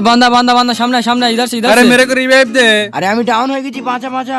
এ বান্দা বান্দা বান্দা সামনে আয়, সামনে আয়, इधर से इधर अरे से मेरे को रिवाइव दे আরে আমি ডাউন হয়ে গেছি পাঁচা পাঁচা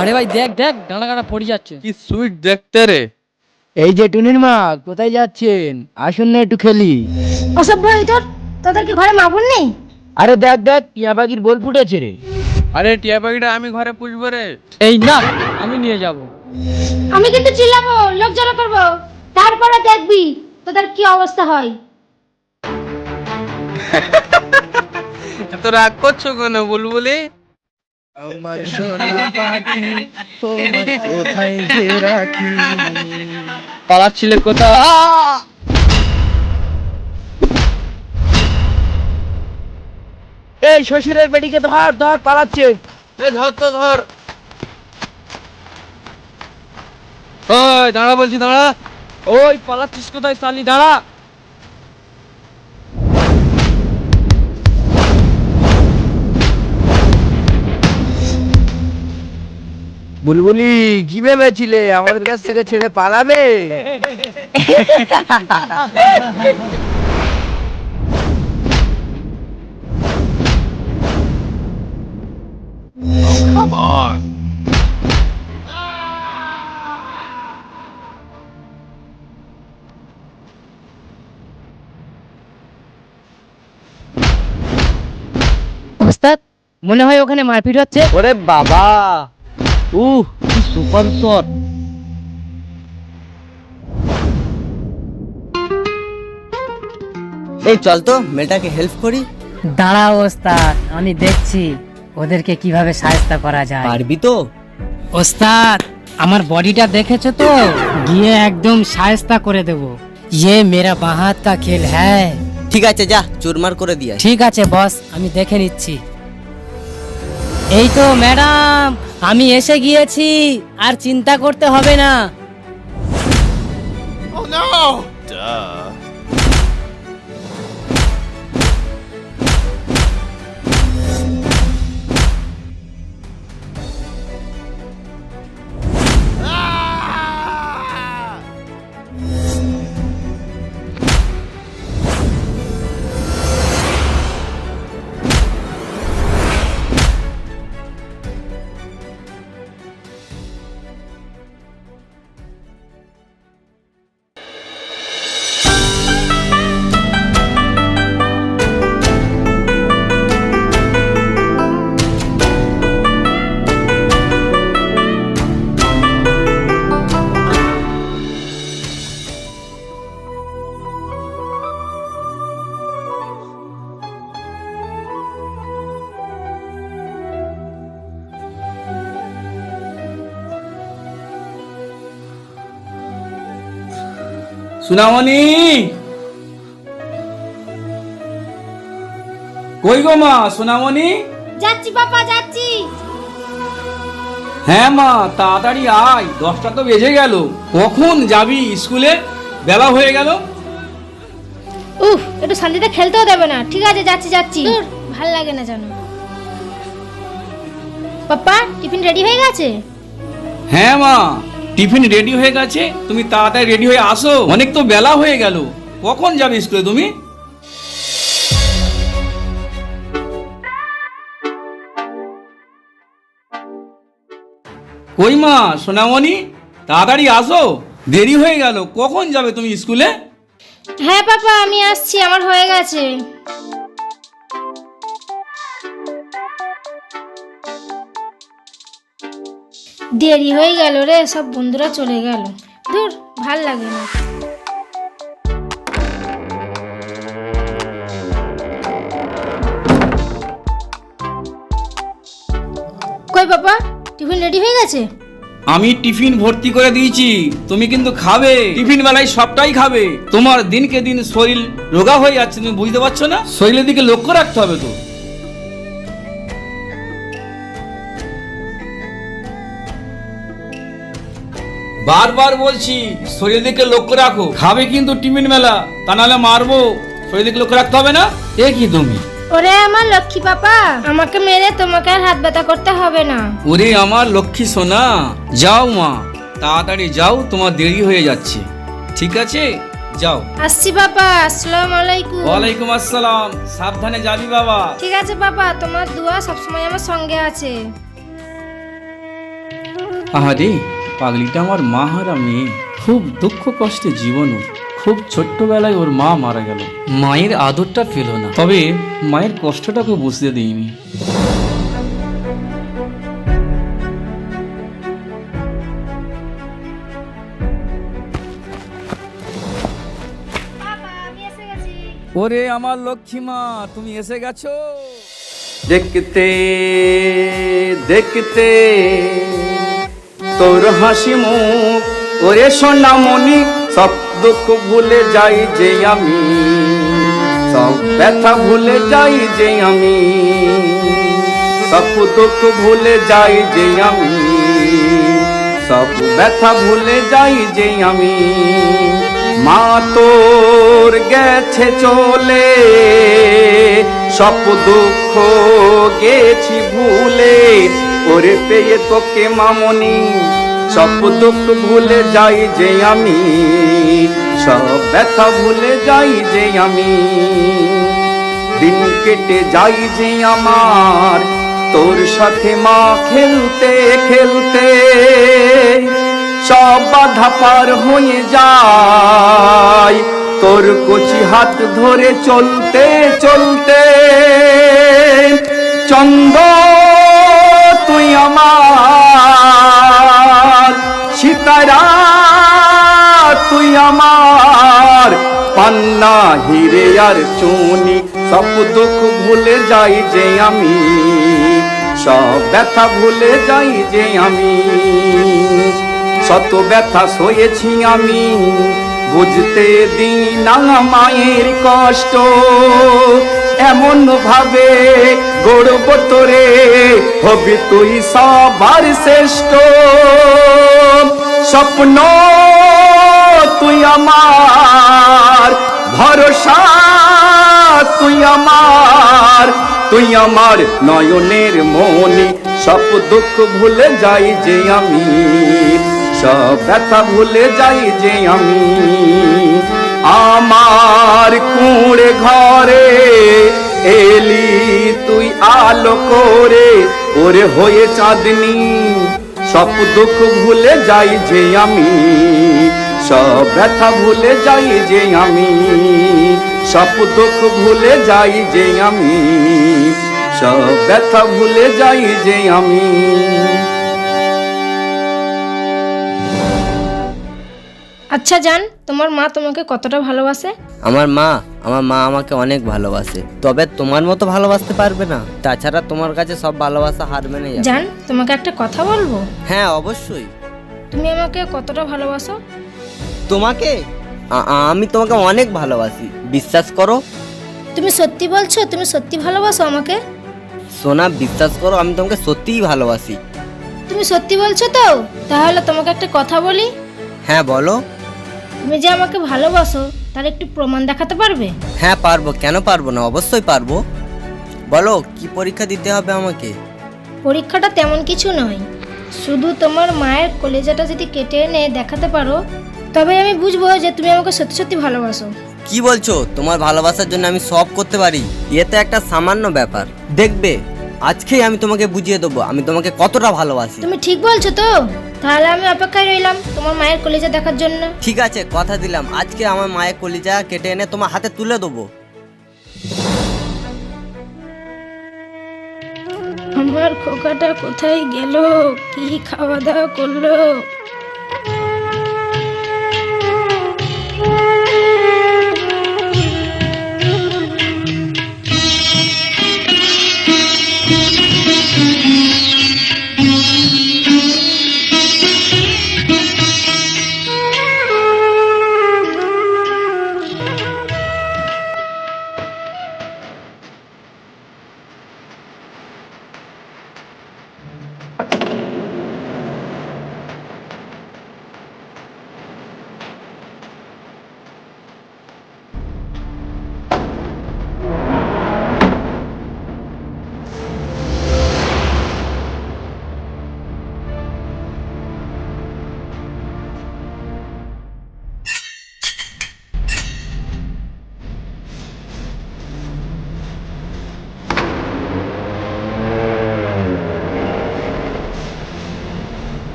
আরে ভাই দেখ দেখ ডানা কাটা পড়ে যাচ্ছে কি সুইট দেখতে রে এই যে টুনির মা কোথায় যাচ্ছেন আসুন না একটু খেলি ওসব বই তোর তোদের কি ঘরে মা বোন নেই আরে দেখ দেখ টিয়া পাখির বল ফুটেছে রে। আরে টিয়া পাখিটা আমি ঘরে পুষবো রে। এই না আমি নিয়ে যাব। আমি কিন্তু চিল্লাবো লোক জড়ো করব। তারপরে দেখবি তোদের কি অবস্থা হয়। এত রাগ করছ কেন বুলবুলি? আমার সোনা পাখি তোমায় কোথায় যে রাখি? পালাচ্ছিলে কোথা এই শ্বশুরের বেটিকে ধর ধর পালাচ্ছে। এ ধর তো ধর। ওই দাঁড়া বলছি দাঁড়া। ওই পালাচ্ছিস কোথায় সালি দাঁড়া। বুলবুলি কি ভেবেছিলে? আমাদের কাছ থেকে ছেড়ে পালাবে? ওস্তাদ মনে হয় ওখানে মারপিট হচ্ছে। ওরে বাবা! উহ কি সুপার শট এই চল তো মেয়েটাকে হেল্প করি। দাঁড়া ওস্তাদ আমি দেখছি। ওদেরকে কীভাবে সাহায্য করা যায়? পারবি তো। ওস্তাদ আমার বডিটা দেখেছ তো? গিয়ে একদম সাহায্য করে দেব। ইয়ে মেরা বাহাত কা খেল হ্যায়। ঠিক আছে যা চুরমার করে দিয়ে ঠিক আছে বস আমি দেখে নিচ্ছি। এই তো ম্যাডাম আমি এসে গিয়েছি আর চিন্তা করতে হবে না। ও নো ডা সুনামণি! কই গো মা সোনামণি? যাচ্ছি বাবা যাচ্ছি। হ্যাঁ মা তাড়াতাড়ি আয় দশটা তো বেজে গেল। কখন যাবি স্কুলে? বেলা হয়ে গেল। উফ একটু শান্তিতে খেলতেও দেবে না। ঠিক আছে যাচ্ছি যাচ্ছি। ভালো লাগে না জানো পাপ্পা টিফিন রেডি হয়ে গেছে? হ্যাঁ মা। টিফিন রেডি হয়ে গেছে, তুমি তাড়াতাড়ি রেডি হয়ে আসো। অনেক তো বেলা হয়ে গেল। কখন যাবে স্কুলে তুমি? কই মা, সোনামণি? তাড়াতাড়ি আসো। দেরি হয়ে গেল। কখন যাবে তুমি স্কুলে? হ্যাঁ পাপা, আমি আসছি। আমার হয়ে গেছে। দেরি হয়ে গেল রে, সব বন্ধুরা চলে গেল। দূর ভালো লাগে না। কই বাবা, টিফিন রেডি হয়ে গেছে? আমি টিফিন ভর্তি করে দিয়েছি, তুমি কিন্তু খাবে। টিফিন বেলায় সবটাই খাবে। তোমার দিনকে দিন শরীর রোগা হয়ে যাচ্ছে, তুমি বুঝতে পারছ না? শরীরের দিকে লক্ষ্য রাখতে হবে তো। বারবার বলছি শরীর দিকে লক্ষ্য রাখো। খাবে কিন্তু টিফিন মেলা তা নাহলে মারবো। শরীর দিকে লক্ষ্য রাখতে হবে না? এ কি তুমি? ওরে আমার লক্ষ্মী পাপা আমাকে মেরে তোমাকে আর হাত ব্যথা করতে হবে না। ওরে আমার লক্ষ্মী সোনা যাও মা তাড়াতাড়ি যাও তোমার দেরি হয়ে যাচ্ছে। ঠিক আছে? যাও। আসছি বাবা আসসালামু আলাইকুম। ওয়ালাইকুম আসসালাম সাবধানে যাবি বাবা। ঠিক আছে বাবা তোমার দোয়া সবসময় আমার সঙ্গে আছে। আহারে পাগলিটা আমার মা হারা মেয়ে। খুব দুঃখ কষ্টে জীবন। খুব ছোট্টবেলায় ওর মা মারা গেল। মায়ের আদরটা পেল না। তবে মায়ের কষ্টটাকে বুঝতে দিইনি। ওরে আমার লক্ষ্মী মা তুমি এসে গেছো? দেখতে দেখতে। তোর হাসি মুখ। ওরে সোনামণি, সব দুঃখ ভুলে যাই যে আমি। সব ব্যথা ভুলে যাই যে আমি। সব দুঃখ ভুলে যাই যে আমি। সব ব্যথা ভুলে যাই যে আমি। মা তোর গেছে চলে, সব দুঃখ গেছি ভুলে। ওরে পেয়ে তোকে মামনি, সব দুঃখ ভুলে যাই যে আমি, সব ব্যথা ভুলে যাই যে আমি। দিন কেটে যাই যে আমার, তোর সাথে মা খেলতে খেলতে, সব বাধা পার হয়ে যায়। তোর কচি হাত ধরে চলতে চলতে চন্দ তুই আমার। সীতারা তুই আমার। পান্না, হিরে আর চুনি, সব দুঃখ ভুলে যাই যে আমি। সব ব্যথা ভুলে যাই যে আমি। শত ব্যথা সয়েছি আমি, বুঝতে দিই না মায়ের কষ্ট। এমন ভাবে গড়ব তোরে, হবি তুই সবার শ্রেষ্ঠ। স্বপ্ন তুই আমার, ভরসা তুই আমার তুই আমার নয়নের মনি সব দুঃখ ভুলে যাই যে আমি, সব ব্যথা ভুলে যাই যে আমি। আমার কুঁড়ে ঘরে এলি তুই আলো করে, ওরে হয়ে চাঁদনি। সব দুঃখ ভুলে যাই যে আমি, সব ব্যথা ভুলে যাই যে আমি, সব দুঃখ ভুলে যাই যে আমি, সব ব্যথা ভুলে যাই যে আমি। আচ্ছা জান তোমার মা তোমাকে কতটা ভালোবাসে? আমার মা আমার মা আমাকে অনেক ভালোবাসে। তবে তোমার মতো ভালোবাসতে পারবে না। তাছাড়া তোমার কাছে সব ভালোবাসা হার মেনে যাবে। জান তোমাকে একটা কথা বলব? হ্যাঁ অবশ্যই। তুমি আমাকে কতটা ভালোবাসো? তোমাকে? আ- আ- আমি তোমাকে অনেক ভালোবাসি। বিশ্বাস করো? তুমি সত্যি বলছো? তুমি সত্যি ভালোবাসো আমাকে? সোনা বিশ্বাস করো আমি তোমাকে সত্যিই ভালোবাসি। তুমি সত্যি বলছো তো? তাহলে তোমাকে একটা কথা বলি। হ্যাঁ বলো। তুমি যে আমাকে ভালোবাসো তার একটু প্রমাণ দেখাতে পারবে? হ্যাঁ পারব। কেন পারব না? অবশ্যই পারব। বলো কি পরীক্ষা দিতে হবে আমাকে? পরীক্ষাটা তেমন কিছু নয়। শুধু তোমার মায়ের কলেজাটা যদি কেটে এনে দেখাতে পারো তবে আমি বুঝব যে তুমি আমাকে সত্যি সত্যি ভালোবাসো। কি বলছো? তোমার ভালোবাসার জন্য আমি সব করতে পারি? এতে একটা সামান্য ব্যাপার। দেখবে আজকেই আমি তোমাকে বুঝিয়ে দেবো। আমি তোমাকে কতটা ভালোবাসি। তুমি ঠিক বলছো তো? তাহলে আমি অপেক্ষায় রইলাম তোমার মায়ের কলিজা দেখার জন্য। ঠিক আছে কথা দিলাম। আজকে আমার মায়ের কলিজা কেটে এনে তোমার হাতে তুলে দেবো। আমার খোকাটা কোথায় গেল? কি খাওয়া দাওয়া করল?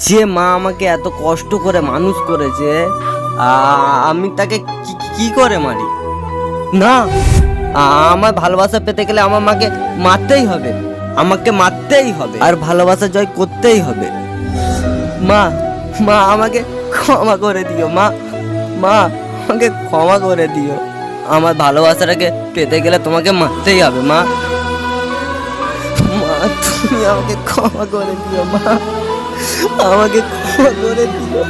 যে মা আমাকে এত কষ্ট করে মানুষ করেছে আমি তাকে কি- করে মারি? না আমার ভালোবাসা পেতে গেলে আমার মাকে মারতেই হবে। আমাকে মারতেই হবে। আর ভালোবাসা জয় করতেই হবে। মা মা আমাকে ক্ষমা করে দিও, মা মা আমাকে ক্ষমা করে দিও। আমার ভালোবাসাটাকে পেতে গেলে তোমাকে মারতেই হবে, মা। মা, তুমি আমাকে ক্ষমা করে দিও, মা। আমাকে ক্ষমা করে দিও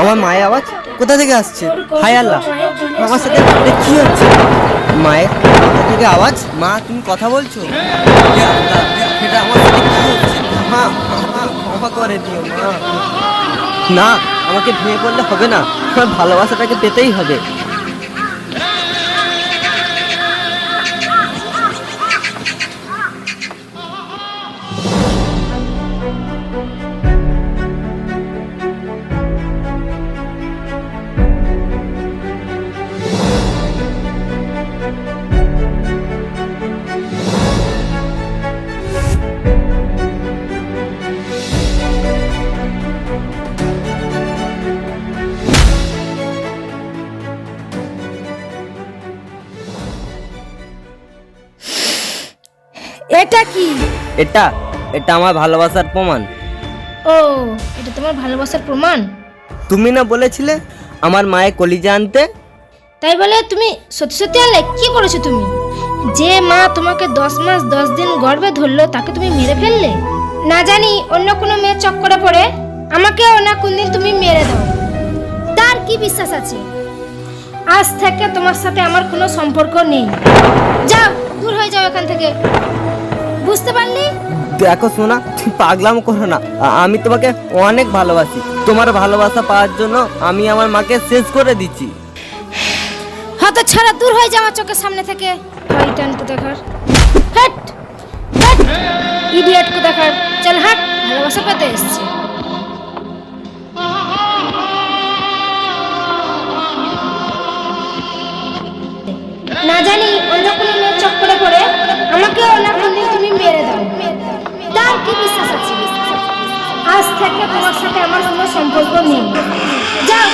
আমার মায়ের আওয়াজ কোথা থেকে আসছে? হায় আল্লাহ। আমার সাথে কি হচ্ছে? মায়ের থেকে আওয়াজ? মা, তুমি কথা বলছো? এটা আমার করে দিও, মা। না, আমাকে ভেঙে পড়লে হবে না। আমার ভালোবাসাটাকে পেতেই হবে। এটা কি? এটা এটা আমার ভালোবাসার প্রমাণ। ও এটা তোমার ভালোবাসার প্রমাণ? তুমি না বলেছিলে আমার মায়ের কলিজা আনতে? তাই বলে তুমি সত্যি সত্যি আনলে? কি করেছ তুমি? যে মা তোমাকে দশ মাস দশ দিন গর্ভে ধরলো তাকে তুমি মেরে ফেললে? না জানি অন্য কোনো মেয়ে চক্করে পড়ে আমাকেও না কোনদিন তুমি মেরে দাও। তার কি বিশ্বাস আছে? আজ থেকে তোমার সাথে আমার কোনো সম্পর্ক নেই। যাও দূর হয়ে যাও এখান থেকে। বুঝতে পারলি? দেখো সোনা তুমি পাগলাম করো না। আমি তোমাকে অনেক ভালোবাসি। তোমার ভালোবাসা পাওয়ার জন্য আমি আমার মাকে শেষ করে দিচ্ছি। হয়তো ছাড়া দূর হয়ে যাওয়া চোখের সামনে থেকে। শয়তান কোথাকার হাট! হাট! ইডিয়েট দেখার। চল হাট! ভালোবাসা পেতে এসছে। না জানি অন্য কোনো মেয়ের চক্করে পড়ে আমাকেও না কোনদিন তুমি মেরে দাও তার কি বিশ্বাস আছে আজ থেকে তোমার সাথে আমার কোনো সম্পর্ক নেই। যাও।